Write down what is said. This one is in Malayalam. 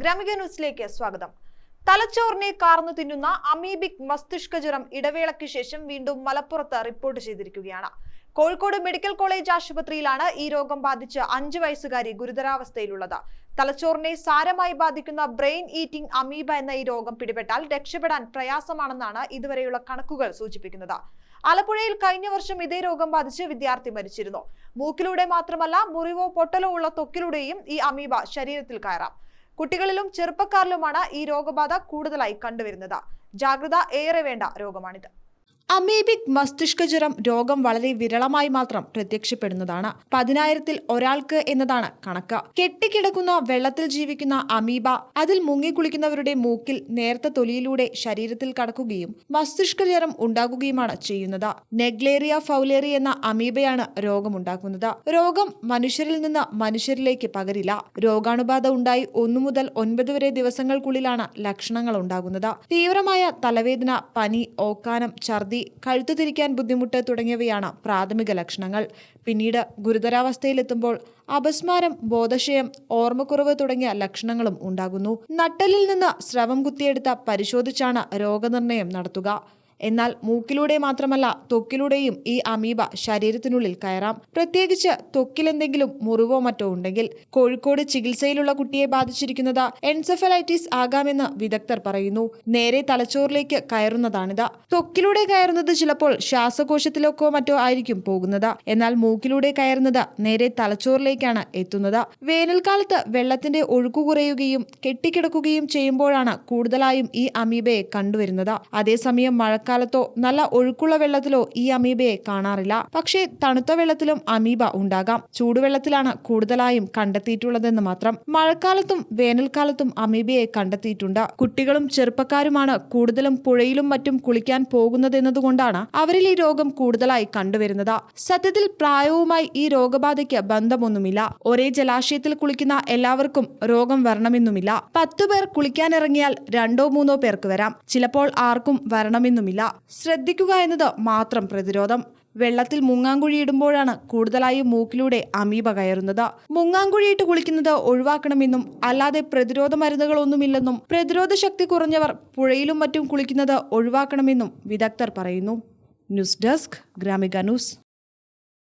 ഗ്രാമിക ന്യൂസിലേക്ക് സ്വാഗതം. തലച്ചോറിനെ കാർന്നു തിന്നുന്ന അമീബിക് മസ്തിഷ്ക ജ്വരം ഇടവേളയ്ക്ക് ശേഷം വീണ്ടും മലപ്പുറത്ത് റിപ്പോർട്ട് ചെയ്തിരിക്കുകയാണ്. കോഴിക്കോട് മെഡിക്കൽ കോളേജ് ആശുപത്രിയിലാണ് ഈ രോഗം ബാധിച്ച് അഞ്ച് വയസ്സുകാരി ഗുരുതരാവസ്ഥയിലുള്ളത്. തലച്ചോറിനെ സാരമായി ബാധിക്കുന്ന ബ്രെയിൻ ഈറ്റിംഗ് അമീബ എന്ന ഈ രോഗം പിടിപെട്ടാൽ രക്ഷപ്പെടാൻ പ്രയാസമാണെന്നാണ് ഇതുവരെയുള്ള കണക്കുകൾ സൂചിപ്പിക്കുന്നത്. ആലപ്പുഴയിൽ കഴിഞ്ഞ വർഷം ഇതേ രോഗം ബാധിച്ച് വിദ്യാർത്ഥി മരിച്ചിരുന്നു. മൂക്കിലൂടെ മാത്രമല്ല മുറിവോ പൊട്ടലോ ഉള്ള തൊക്കിലൂടെയും ഈ അമീബ ശരീരത്തിൽ കയറാം. കുട്ടികളിലും ചെറുപ്പക്കാരിലുമാണ് ഈ രോഗബാധ കൂടുതലായി കണ്ടുവരുന്നത്. ജാഗ്രത ഏറെ വേണ്ട രോഗമാണിത്. അമീബിക് മസ്തിഷ്ക ജ്വരം രോഗം വളരെ വിരളമായി മാത്രം പ്രത്യക്ഷപ്പെടുന്നതാണ്. പതിനായിരത്തിൽ ഒരാൾക്ക് എന്നതാണ് കണക്ക്. കെട്ടിക്കിടക്കുന്ന വെള്ളത്തിൽ ജീവിക്കുന്ന അമീബ അതിൽ മുങ്ങിക്കുളിക്കുന്നവരുടെ മൂക്കിൽ നേർത്ത തൊലിയിലൂടെ ശരീരത്തിൽ കടക്കുകയും മസ്തിഷ്ക ജ്വരം ഉണ്ടാകുകയുമാണ് ചെയ്യുന്നത്. നെഗ്ലേറിയ ഫൗലേറി എന്ന അമീബയാണ് രോഗമുണ്ടാക്കുന്നത്. രോഗം മനുഷ്യരിൽ നിന്ന് മനുഷ്യരിലേക്ക് പകരില്ല. രോഗാണുബാധ ഉണ്ടായി ഒന്നു മുതൽ ഒൻപത് വരെ ദിവസങ്ങൾക്കുള്ളിലാണ് ലക്ഷണങ്ങൾ ഉണ്ടാകുന്നത്. തീവ്രമായ തലവേദന പനി ഓക്കാനം ഛർദി കഴുത്തു തിരിക്കാൻ ബുദ്ധിമുട്ട് തുടങ്ങിയവയാണ് പ്രാഥമിക ലക്ഷണങ്ങൾ. പിന്നീട് ഗുരുതരാവസ്ഥയിലെത്തുമ്പോൾ അപസ്മാരം ബോധക്ഷയം ഓർമ്മക്കുറവ് തുടങ്ങിയ ലക്ഷണങ്ങളും ഉണ്ടാകുന്നു. നട്ടലിൽ നിന്ന് സ്രവം കുത്തിയെടുത്ത പരിശോധിച്ചാണ് രോഗനിർണയം നടത്തുക. എന്നാൽ മൂക്കിലൂടെ മാത്രമല്ല തൊക്കിലൂടെയും ഈ അമീബ ശരീരത്തിനുള്ളിൽ കയറാം. പ്രത്യേകിച്ച് ത്വക്കിലെന്തെങ്കിലും മുറിവോ മറ്റോ ഉണ്ടെങ്കിൽ കോഴിക്കോട് ചികിത്സയിലുള്ള കുട്ടിയെ ബാധിച്ചിരിക്കുന്നത് എൻസെഫലൈറ്റിസ് ആകാമെന്ന് വിദഗ്ധർ പറയുന്നു. നേരെ തലച്ചോറിലേക്ക് കയറുന്നതാണിത്. തൊക്കിലൂടെ കയറുന്നത് ചിലപ്പോൾ ശ്വാസകോശത്തിലേക്കോ മറ്റോ ആയിരിക്കും പോകുന്നത്. എന്നാൽ മൂക്കിലൂടെ കയറുന്നത് നേരെ തലച്ചോറിലേക്കാണ് എത്തുന്നത്. വേനൽക്കാലത്ത് വെള്ളത്തിന്റെ ഒഴുക്കു കുറയുകയും കെട്ടിക്കിടക്കുകയും ചെയ്യുമ്പോഴാണ് കൂടുതലായും ഈ അമീബയെ കണ്ടുവരുന്നത്. അതേസമയം മഴക്കാലത്തോ നല്ല ഒഴുക്കുള്ള വെള്ളത്തിലോ ഈ അമീബയെ കാണാറില്ല. പക്ഷേ തണുത്ത വെള്ളത്തിലും അമീബ ഉണ്ടാകാം. ചൂടുവെള്ളത്തിലാണ് കൂടുതലായും കണ്ടെത്തിയിട്ടുള്ളതെന്ന് മാത്രം. മഴക്കാലത്തും വേനൽക്കാലത്തും അമീബയെ കണ്ടെത്തിയിട്ടുണ്ട്. കുട്ടികളും ചെറുപ്പക്കാരുമാണ് കൂടുതലും പുഴയിലും മറ്റും കുളിക്കാൻ പോകുന്നതെന്നതുകൊണ്ടാണ് അവരിൽ ഈ രോഗം കൂടുതലായി കണ്ടുവരുന്നത്. സത്യത്തിൽ പ്രായവുമായി ഈ രോഗബാധയ്ക്ക് ബന്ധമൊന്നുമില്ല. ഒരേ ജലാശയത്തിൽ കുളിക്കുന്ന എല്ലാവർക്കും രോഗം വരണമെന്നുമില്ല. പത്തു പേർ കുളിക്കാനിറങ്ങിയാൽ രണ്ടോ മൂന്നോ പേർക്ക് വരാം. ചിലപ്പോൾ ആർക്കും വരണമെന്നുമില്ല. ശ്രദ്ധിക്കുക എന്നത് മാത്രം പ്രതിരോധം. വെള്ളത്തിൽ മുങ്ങാങ്കുഴിയിടുമ്പോഴാണ് കൂടുതലായി മൂക്കിലൂടെ അമീബ കയറുന്നത്. മുങ്ങാങ്കുഴിയിട്ട് കുളിക്കുന്നത് ഒഴിവാക്കണമെന്നും അല്ലാതെ പ്രതിരോധ മരുന്നുകളൊന്നുമില്ലെന്നും പ്രതിരോധ ശക്തി കുറഞ്ഞവർ പുഴയിലും മറ്റും കുളിക്കുന്നത് ഒഴിവാക്കണമെന്നും വിദഗ്ധർ പറയുന്നു. News desk Gramika news.